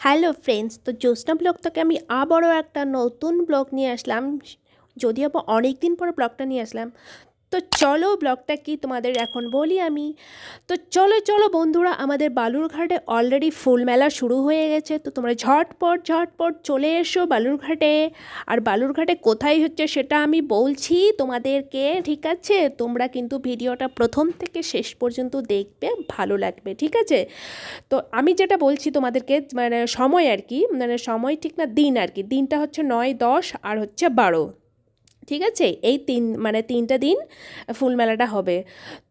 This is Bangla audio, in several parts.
হ্যালো ফ্রেন্ডস, তো জ্যোৎস্না ব্লগ থেকে আমি আবারও একটা নতুন ব্লগ নিয়ে আসলাম। যদিও বা অনেক দিন পর ব্লগটা নিয়ে আসলাম তো চলো ব্লগটা কি তোমাদের এখন বলি আমি। তো চলো চলো বন্ধুরা, আমাদের বালুরঘাটে অলরেডি ফুল মেলা শুরু হয়ে গেছে। তো তোমরা ঝটপট ঝটপট চলে এসো বালুরঘাটে। আর বালুরঘাটে কোথায় হচ্ছে সেটা আমি বলছি তোমাদেরকে, ঠিক আছে? তোমরা কিন্তু ভিডিওটা প্রথম থেকে শেষ পর্যন্ত দেখবে, ভালো লাগবে, ঠিক আছে? তো আমি যেটা বলছি তোমাদেরকে মানে সময় আর কি মানে সময় ঠিক না, দিন আর কি। দিনটা হচ্ছে নয়, দশ, আর হচ্ছে বারো। ঠিক আছে? এই তিন মানে তিনটা দিন ফুল মেলাটা হবে।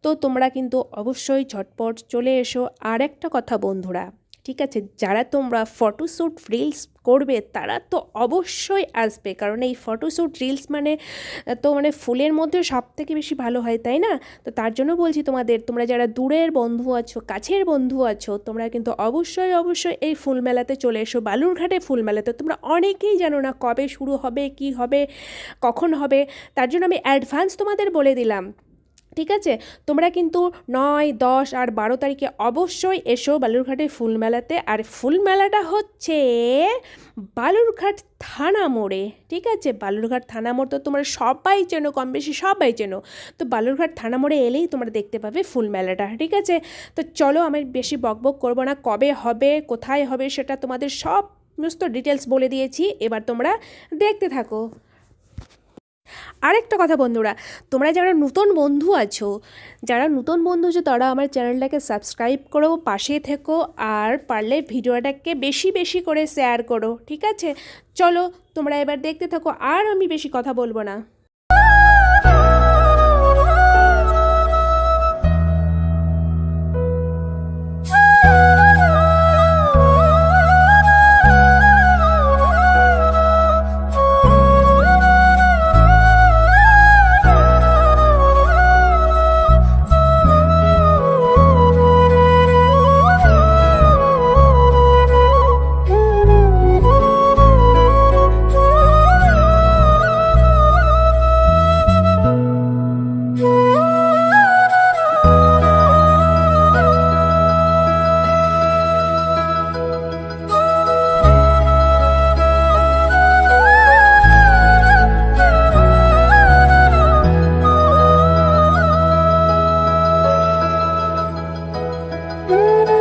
তো তোমরা কিন্তু অবশ্যই ঝটপট চলে এসো। আর একটা কথা বন্ধুরা ঠিক আছে? যারা তোমরা ফটোশ্যুট রিলস করবে, তারা তো অবশ্যই আসবে। কারণ এই ফটোশ্যুট রিলস মানে তো মানে ফুলের মধ্যে সব থেকে বেশি ভালো হয়, তাই না? তো তার জন্য বলছি তোমাদের, তোমরা যারা দূরের বন্ধু আছো, কাছের বন্ধু আছো, তোমরা কিন্তু অবশ্যই অবশ্যই এই ফুল মেলাতে চলে এসো। বালুরঘাটে ফুল মেলাতে তোমরা অনেকেই জানো না কবে শুরু হবে, কি হবে, কখন হবে। তার জন্য আমি অ্যাডভান্স তোমাদের বলে দিলাম। ঠিক আছে? তোমরা কিন্তু নয়, দশ আর বারো তারিখে অবশ্যই এসো বালুরঘাটের ফুল মেলাতে। আর ফুল মেলাটা হচ্ছে বালুরঘাট থানা মোড়ে। ঠিক আছে? বালুরঘাট থানা মোড় তো তোমরা সবাই চেনো কম বেশি সবাই চেনো। তো বালুরঘাট থানা মোড়ে এলেই তোমরা দেখতে পাবে ফুল মেলাটা। ঠিক আছে? তো চলো আমি বেশি বকবক করব না, কবে হবে, কোথায় হবে সেটা তোমাদের সব সমস্ত ডিটেলস বলে দিয়েছি। এবার তোমরা দেখতে থাকো। আরেকটা কথা বন্ধুরা, তোমরা যারা নতুন বন্ধু আছো, যারা নতুন বন্ধু আছো, তারা আমার চ্যানেলটাকে সাবস্ক্রাইব করো পাশে থেকো, আর পারলে ভিডিওটাকে বেশি বেশি করে শেয়ার করো, ঠিক আছে? চলো তোমরা এবার দেখতে থাকো, আর আমি বেশি কথা বলব না। Mm-hmm.